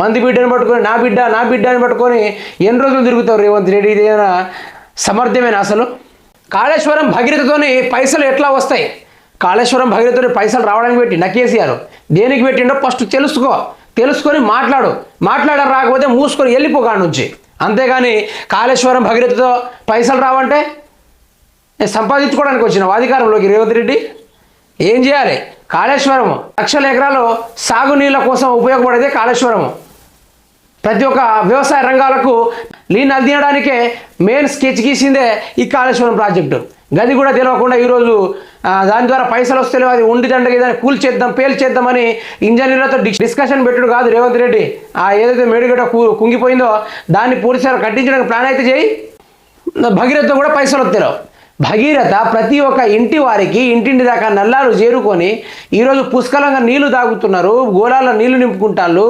మంది బిడ్డను పట్టుకొని నా బిడ్డ నా బిడ్డ అని పట్టుకొని ఎన్ని రోజులు తిరుగుతావు రేవంత్ రెడ్డి? ఇదేనా సమర్థమైన అసలు? కాళేశ్వరం భగీరథతోని పైసలు ఎట్లా వస్తాయి? కాళేశ్వరం భగీరథతోని పైసలు రావడానికి పెట్టి నా కేసీఆర్ దేనికి పెట్టిండో ఫస్ట్ తెలుసుకో. తెలుసుకొని మాట్లాడు. మాట్లాడడం రాకపోతే మూసుకొని వెళ్ళిపోగా నుంచి. అంతేగాని కాళేశ్వరం భగీరథతో పైసలు రావంటే నేను సంపాదించుకోవడానికి వచ్చినావు అధికారంలోకి రేవంత్ రెడ్డి. ఏం చేయాలి? కాళేశ్వరము లక్షల ఎకరాలు సాగునీళ్ళ కోసం ఉపయోగపడేదే కాళేశ్వరము. ప్రతి ఒక్క వ్యవసాయ రంగాలకు లీన్ అందించడానికే మెయిన్ స్కెచ్ గీసిందే ఈ కాళేశ్వరం ప్రాజెక్టు. గది కూడా తెలియకుండా ఈరోజు దాని ద్వారా పైసలు వస్తే అది ఉండి దండగా కూలి కూల్ చేద్దాం పేల్ చేద్దామని ఇంజనీర్లతో డిస్కషన్ పెట్టుడు కాదు రేవంత్ రెడ్డి. ఆ ఏదైతే మేడిగడ్డ కుంగిపోయిందో దాన్ని పూర్తిసారి కట్టించడానికి ప్లాన్ అయితే చేయి. భగీరథ కూడా పైసలు వస్తాయి భగీరథ ప్రతి ఒక్క ఇంటి వారికి ఇంటింటి దాకా నల్లాలు చేరుకొని ఈరోజు పుష్కలంగా నీళ్ళు తాగుతున్నారు గోళాల నీళ్ళు నింపుకుంటాళ్ళు.